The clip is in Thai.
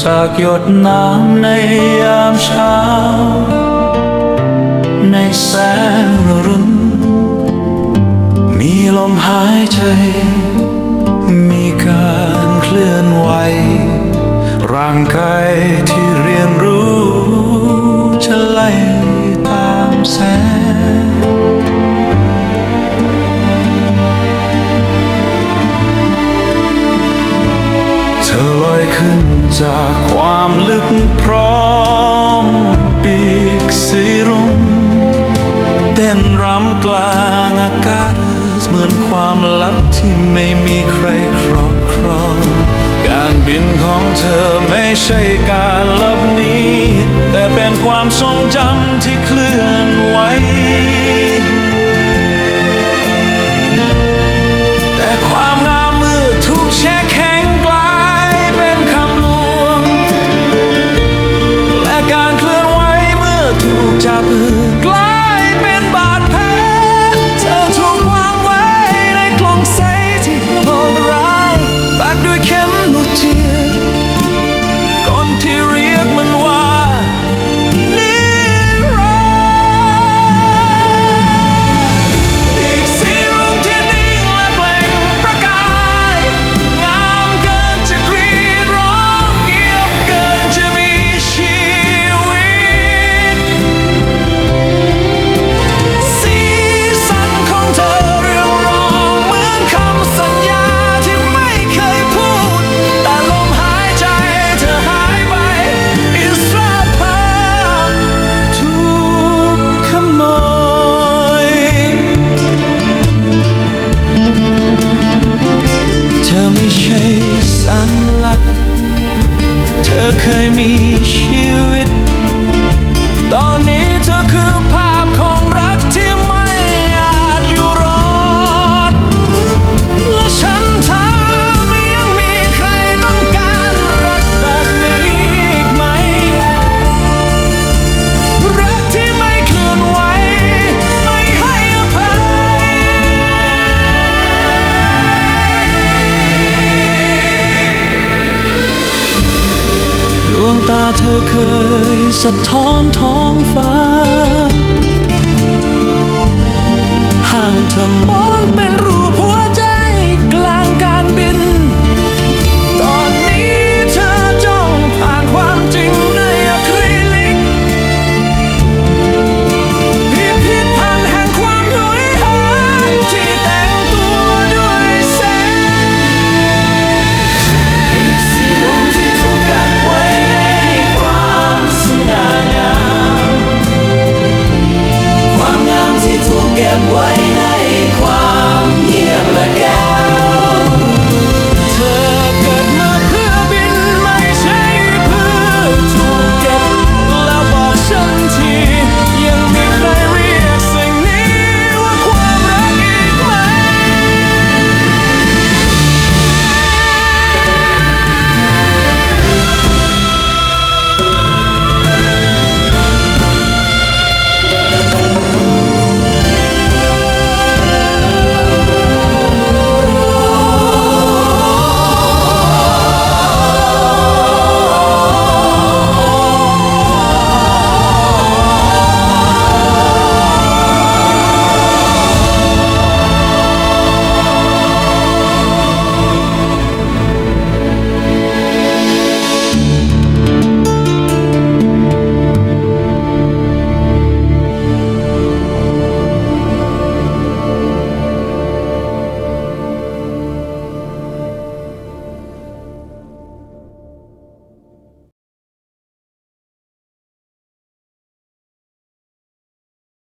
จากหยดน้ำในยามเช้า ในแสงรุ่งมีลมหายใจ มีการเคลื่อนไหว ร่างกายที่เรียนรู้จะไหลตามแสง จากความลึกพร้อมปีกสีรุ้งเต้นรำกลางอากาศเหมือนความลับที่ไม่มีใครครอบครอง การบินของเธอไม่ใช่การลับนี้ แต่เป็นความทรงจำที่คลื่ kaymış a tom tom fa